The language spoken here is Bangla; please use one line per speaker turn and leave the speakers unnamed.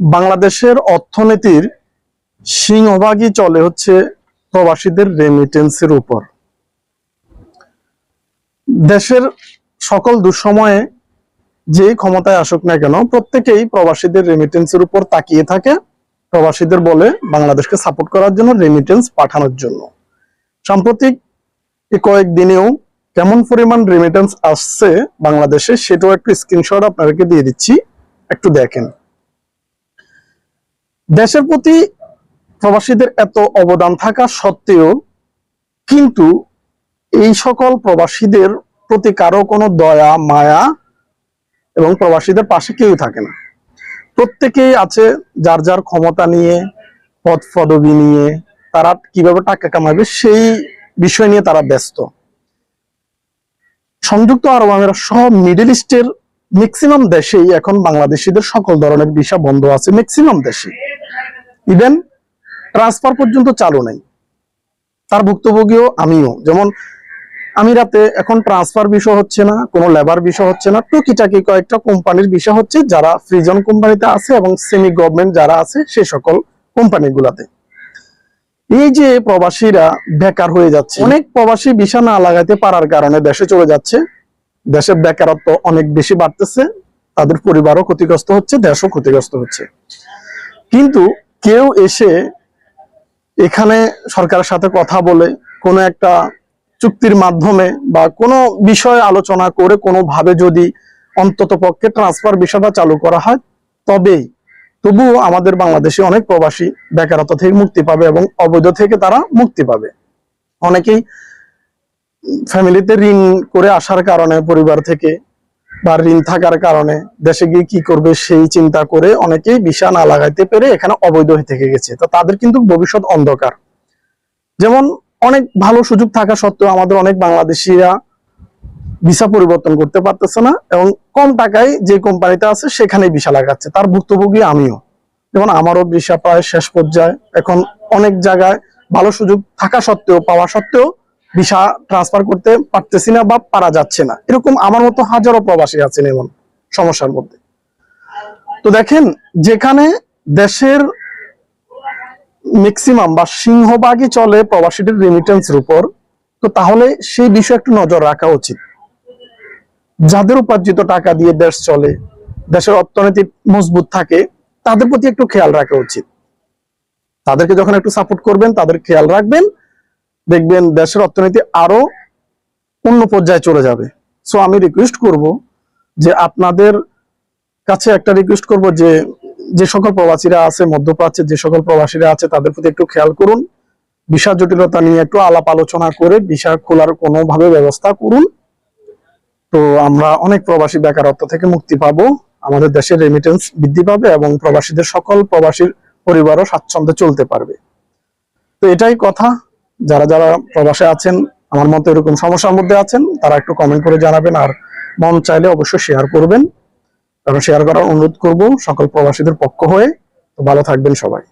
বাংলাদেশের অর্থনীতির সিংহভাগই চলে হচ্ছে প্রবাসীদের রেমিটেন্সের উপর। দেশের সকল দুঃসময়ে যে ক্ষমতায় আসুক না কেন, প্রত্যেকেই প্রবাসীদের রেমিটেন্সের উপর তাকিয়ে থাকে। প্রবাসীদের বলে বাংলাদেশকে সাপোর্ট করার জন্য রেমিটেন্স পাঠানোর জন্য। সাম্প্রতিক কয়েকদিনেও কেমন পরিমাণ রেমিটেন্স আসছে বাংলাদেশে, সেটাও একটু স্ক্রিনশট আপনাদেরকে দিয়ে দিচ্ছি। একটু দেখেন। দেশের প্রতি প্রবাসীদের এত অবদান থাকা সত্ত্বেও কিন্তু এই সকল প্রবাসীদের প্রতি কারও কোনো দয়া, মায়া এবং প্রবাসীদের পাশে কেউ থাকে না। প্রত্যেকেই আছে যার যার ক্ষমতা নিয়ে পদ পদবি নিয়ে, তারা কীভাবে টাকা কামাবে সেই বিষয় নিয়ে তারা ব্যস্ত। সংযুক্ত আরব আমিরাত সহ মিডল ইস্টের ম্যাক্সিমাম দেশেই এখন বাংলাদেশিদের সকল ধরনের ভিসা বন্ধ আছে ম্যাক্সিমাম দেশে ইভেন ট্রান্সফার পর্যন্ত চালু নেই। তার ভুক্তভোগীও আমিও। যেমন আমিরাতে এখন ট্রান্সফার বিষয় হচ্ছে না, কোনো লেবার বিষয় হচ্ছে না, টুকিটাকি কয়েকটা কোম্পানির বিষয় হচ্ছে যারা ফ্রিজন কোম্পানিতে আছে এবং সেমি গভর্নমেন্ট যারা আছে, সে সকল কোম্পানিগুলাতে এই যে প্রবাসীরা বেকার হয়ে যাচ্ছে, অনেক প্রবাসী ভিসা না লাগাইতে পারার কারণে দেশে চলে যাচ্ছে। দেশের বেকারত্ব অনেক বেশি বাড়তেছে, তাদের পরিবারও ক্ষতিগ্রস্ত হচ্ছে, দেশও ক্ষতিগ্রস্ত হচ্ছে। কিন্তু কেউ এসে এখানে সরকারের সাথে কথা বলে কোনো একটা চুক্তির মাধ্যমে বা কোনো বিষয়ে আলোচনা করে কোনোভাবে যদি অন্তত পক্ষে ট্রান্সফার বিষয়টা চালু করা হয়, তবেই। তবুও আমাদের বাংলাদেশে অনেক প্রবাসী বেকারত্ব থেকে মুক্তি পাবে এবং অবৈধ থেকে তারা মুক্তি পাবে। অনেকেই ফ্যামিলিতে ঋণ করে আসার কারণে পরিবার থেকে বা ঋণ থাকার কারণে দেশে গিয়ে কি করবে সেই চিন্তা করে অনেকেই ভিসা না লাগাইতে পেরে এখানে অবৈধ হয়ে থেকে গেছে। তো তাদের কিন্তু ভবিষ্যৎ অন্ধকার। যেমন অনেক ভালো সুযোগ থাকা সত্ত্বেও আমাদের অনেক বাংলাদেশিরা ভিসা পরিবর্তন করতে পারতেছে না এবং কম টাকায় যে কোম্পানিতে আছে সেখানে ভিসা লাগাচ্ছে। তার ভুক্তভোগী আমিও। যেমন আমারও ভিসা প্রায় শেষ পর্যায়ে। এখন অনেক জায়গায় ভালো সুযোগ থাকা সত্ত্বেও, পাওয়া সত্ত্বেও ভিসা ট্রান্সফার করতে পারতেছি না বা পারা যাচ্ছে না। এরকম আমার মতো হাজারো প্রবাসী আছেন এমন সমস্যার মধ্যে। তো দেখেন, যেখানে দেশের ম্যাক্সিমাম বা সিংহভাগই চলে প্রবাসীদের রেমিটেন্সের উপর, তো তাহলে সেই বিষয়ে একটু নজর রাখা উচিত। যাদের উপার্জিত টাকা দিয়ে দেশ চলে, দেশের অর্থনীতি মজবুত থাকে, তাদের প্রতি একটু খেয়াল রাখা উচিত। তাদেরকে যখন একটু সাপোর্ট করবেন, তাদের খেয়াল রাখবেন দেখবেন দেশের অর্থনীতি আরও অন্য পর্যায়ে চলে যাবে। সো আমি রিকোয়েস্ট করব যে আপনাদের কাছে একটা রিকোয়েস্ট করব যে যে সকল প্রবাসীরা আছে, মধ্যপ্রাচ্যের যে সকল প্রবাসীরা আছে, তাদের প্রতি একটু খেয়াল করুন। ভিসা জটিলতা নিয়ে একটু আলাপ আলোচনা করে ভিসা খোলার কোনোভাবে ব্যবস্থা করুন। তো আমরা অনেক প্রবাসী বেকারত্ব থেকে মুক্তি পাবো। আমাদের দেশের রেমিটেন্স বৃদ্ধি পাবে এবং প্রবাসীদের সকল প্রবাসীর পরিবারও স্বাচ্ছন্দ্যে চলতে পারবে। তো এটাই কথা। যারা যারা প্রবাসে আছেন, আমার মতো এরকম সমস্যার মধ্যে আছেন, তারা একটু কমেন্ট করে জানাবেন আর মন চাইলে অবশ্যই শেয়ার করবেন। কারণ শেয়ার করার অনুরোধ করব সকল প্রবাসীদের পক্ষ হয়ে। তো ভালো থাকবেন সবাই।